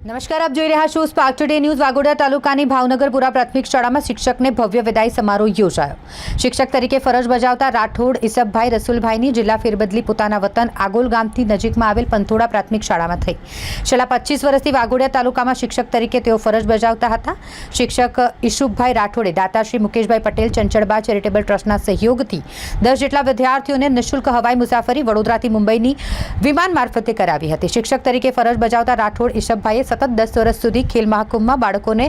નમસ્કાર, આપ જોઈ રહ્યા છો સ્પાર્ક ટુડે ન્યૂઝ વાગોડા તાલુકાની ભાવનગરપુરા પ્રાથમિક શાળામાં શિક્ષકને ભવ્ય વિદાય સમારોહ યોજાયો. શિક્ષક તરીકે ફરજ બજાવતા રાઠોડ ઈસબભાઈ રસુલભાઈની જિલ્લા ફેરબદલી પોતાના વતન આગોલ ગામથી નજીકમાં આવેલ પંથોડા પ્રાથમિક શાળામાં થઈ. છેલ્લા પચીસ વર્ષથી વાઘોડિયા તાલુકામાં શિક્ષક તરીકે તેઓ ફરજ બજાવતા હતા. શિક્ષક ઈશુભાઈ રાઠોડે દાતાશ્રી મુકેશભાઈ પટેલ, ચંચળબા ચેરિટેબલ ટ્રસ્ટના સહયોગથી દસ જેટલા વિદ્યાર્થીઓને નિઃશુલ્ક હવાઈ મુસાફરી વડોદરાથી મુંબઈની વિમાન મારફતે કરાવી હતી. શિક્ષક તરીકે ફરજ બજાવતા રાઠોડ ઈશબભાઈએ સતત દસ વર્ષ સુધી ખેલ મહાકુંભમાં બાળકોને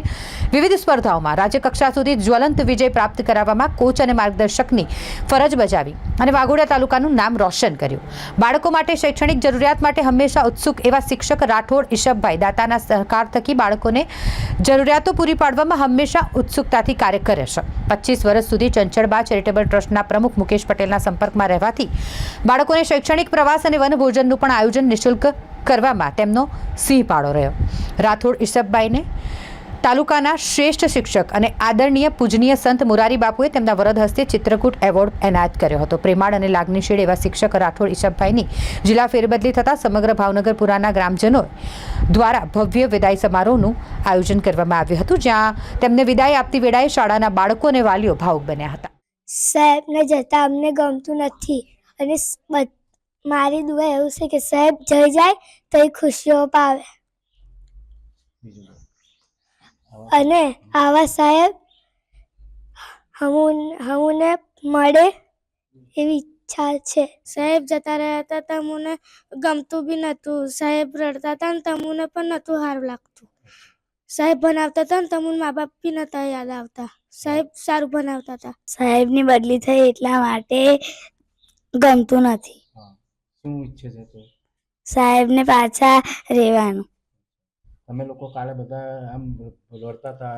વિવિધ સ્પર્ધાઓમાં રાજ્યકક્ષા સુધી જ્વલંત વિજય પ્રાપ્ત કરાવવામાં કોચ અને માર્ગદર્શકની ફરજ બજાવી અને વાઘોડિયા તાલુકાનું નામ રોશન કર્યું. બાળકો માટે શૈક્ષણિક જરૂરિયાત માટે હંમેશા ઉત્સુક એવા શિક્ષક રાઠોડ ઈશબભાઈ દાતાના સહકાર થકી બાળકોને જરૂરિયાતો પૂરી પાડવામાં હંમેશા ઉત્સુકતાથી કાર્ય કરે છે પચીસ વર્ષ સુધી ચંચળબા ચેરિટેબલ ટ્રસ્ટના પ્રમુખ મુકેશ પટેલના સંપર્કમાં રહેવાથી બાળકોને શૈક્ષણિક પ્રવાસ અને વનભોજનનું પણ આયોજન નિઃશુલ્ક કરવામાં તેમનો સિંહ પાળો રહ્યો. રાઠોડ ઈસબભાઈને તાલુકાના શ્રેષ્ઠ શિક્ષક અને આદરણીય પૂજનીય સંત મુરારી બાપુએ તેમના વરદ હસ્તે ચિત્રકૂટ એવોર્ડ એનાયત કર્યો હતો. પ્રેમાળ અને લાગણીશીલ એવા શિક્ષક રાઠોડ ઈશબભાઈની જિલ્લા ફેરબદલી થતાં સમગ્ર ભાવનગરપુરાના ગ્રામજનો દ્વારા ભવ્ય વિદાય સમારોહનું આયોજન કરવામાં આવ્યું હતું, જ્યાં તેમને વિદાય આપતી વેળાએ શાળાના બાળકો અને વાલીઓ ભાવુક બન્યા હતા. સાહેબને જતા અમને ગમતું નથી અને મારી દુઆ એવું છે કે સાહેબ જઈ જાય તો એ ખુશીઓ પાવે. અને આવા સાહેબ હમુન મળે એવી ઈચ્છા છે. સાહેબ જતા રહ્યા હતા તમને ગમતું બી નહોતું. સાહેબ રડતા હતા ને તમને પણ નહોતું સારું લાગતું. સાહેબ ભણાવતા હતા ને તમને મા બાપ બી નહોતા યાદ આવતા. સાહેબ સારું ભણાવતા હતા. સાહેબની બદલી થઈ એટલા માટે ગમતું નથી. શું ઈચ્છે છે તો? સાહેબને પાછા રહેવાનું. તમે લોકો કાલે બધા આમ રડતા હતા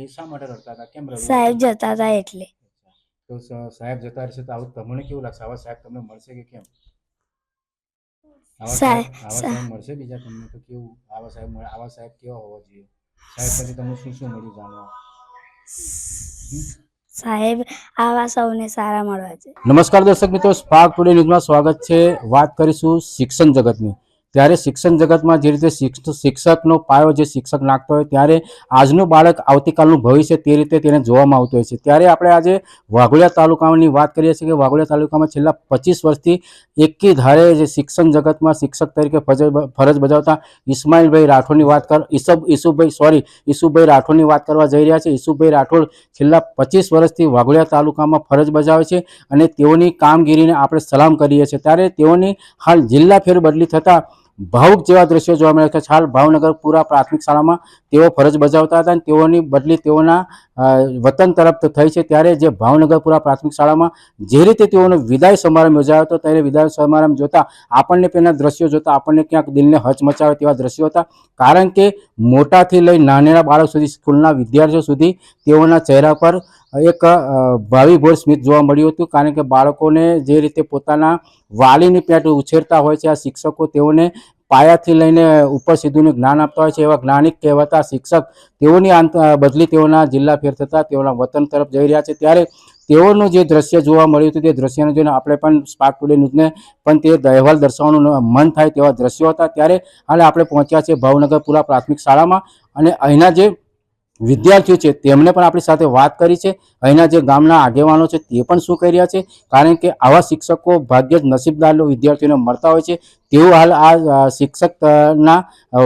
એ શા માટે રડતા હતા? કેમ રડતા સાહેબ જતા હતા એટલે. તો સાહેબ જતા રહેશે તો આવું તમને કેવું લાગશે? આવા સાહેબ તમને મળશે કે કેમ? સાહેબ સાહેબ- આવા સાહેબ. મળશે બીજા તમને? તો કેવું? આવા સાહેબ મળે આવા સાહેબ કેવા હોવા જોઈએ? સાહેબ પછી તમને શું શું મળ્યું જાણવા? સાહેબ, આવા સૌને સારા મળવા છે. નમસ્કાર દર્શક મિત્રો, સ્પાર્ક ટુડે ન્યૂઝમાં સ્વાગત છે. વાત કરીશું શિક્ષણ જગતની. ત્યારે શિક્ષણ જગતમાં જે રીતે શિક્ષ- શિક્ષકનો પાયો જે શિક્ષક નાખતો હોય ત્યારે આજનું બાળક આવતીકાલનું ભવિષ્ય તે રીતે તેને જોવામાં આવતું હોય છે. ત્યારે આપણે આજે વાઘોડિયા તાલુકાની વાત કરીએ છીએ કે વાઘોડિયા તાલુકામાં છેલ્લા પચીસ વર્ષથી એકી ધારે જે શિક્ષણ જગતમાં શિક્ષક તરીકે ફરજ બજાવતા ઇસ્માઇલભાઈ રાઠોડની વાત કર, ઈસબ ઈસુભાઈ સોરી ઈસુભાઈ રાઠોડની વાત કરવા જઈ રહ્યા છે. ઈસુભાઈ રાઠોડ છેલ્લા પચીસ વર્ષથી વાઘોડિયા તાલુકામાં ફરજ બજાવે છે અને તેઓની કામગીરીને આપણે સલામ કરીએ છીએ. ત્યારે તેઓની હાલ જિલ્લા ફેરબદલી થતાં ભાવુક જેવા દ્રશ્યો જોવા મળ્યા છે. હાલ ભાવનગર પૂરા પ્રાથમિક શાળામાં તેઓ ફરજ બજાવતા હતા અને તેઓની બદલી તેઓના વતન તરફ થઈ છે. ત્યારે જે ભાવનગર પૂરા પ્રાથમિક શાળામાં જે રીતે તેઓનો વિદાય સમારંભ યોજાયો હતો, ત્યારે વિદાય સમારંભ જોતા આપણને પેલા દ્રશ્યો જોતા આપણને ક્યાંક દિલને હચમચાવે તેવા દ્રશ્યો હતા. કારણ કે મોટાથી લઈ નાનેરા બાળક સુધી, સ્કૂલના વિદ્યાર્થીઓ સુધી તેઓના ચહેરા પર એક ભાવિભોર સ્મિત જોવા મળ્યું હતું કારણ કે બાળકોને જે રીતે પોતાના વાલીની પેટ ઉછેરતા હોય છે, આ શિક્ષકો તેઓને પાયાથી લઈને ઉપર સીધુંનું જ્ઞાન આપતા હોય છે, એવા જ્ઞાનિક કહેવાતા શિક્ષક તેઓની બદલી તેઓના જિલ્લા ફેર થતાં તેઓના વતન તરફ જઈ રહ્યા છે. ત્યારે તેઓનું જે દ્રશ્ય જોવા મળ્યું હતું તે દ્રશ્યને જોઈને આપણે પણ સ્પાર્ક ટુડે ન્યૂઝને પણ તે અહેવાલ દર્શાવવાનું મન થાય તેવા દ્રશ્યો હતા. ત્યારે હાલ આપણે પહોંચ્યા છે ભાવનગર પુરા પ્રાથમિક શાળામાં અને અહીંના જે વિદ્યાર્થીઓ છે તેમને પણ આપણી સાથે વાત કરી છે. અહીંના જે ગામના આગેવાનો છે, તે પણ શું કહી રહ્યા છે? કારણ કે આવા શિક્ષકો ભાગ્યે જ નસીબદાર વિદ્યાર્થીઓને મળતા હોય છે. તેવું હાલ આ શિક્ષકના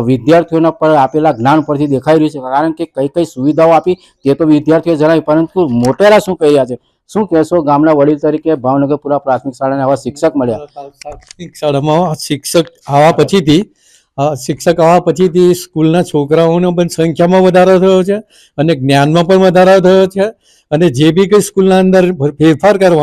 વિદ્યાર્થીઓના પર આપેલા જ્ઞાન પરથી દેખાઈ રહ્યું છે. કારણ કે કઈ કઈ સુવિધાઓ આપી તે તો વિદ્યાર્થીઓ જણાવી, પરંતુ મોટેરા શું કહી રહ્યા છે? શું કહેશો? ગામના વડીલ તરીકે ભાવનગરપુરા પ્રાથમિક શાળાના આવા શિક્ષક મળ્યા. પ્રાથમિક શાળામાં શિક્ષક આવા પછીથી શિક્ષક આવવા પછીથી સ્કૂલના છોકરાઓનો પણ સંખ્યામાં વધારો થયો છે અને જ્ઞાનમાં પણ વધારો થયો છે અને જે બી કંઈ સ્કૂલના અંદર ફેરફાર કરવા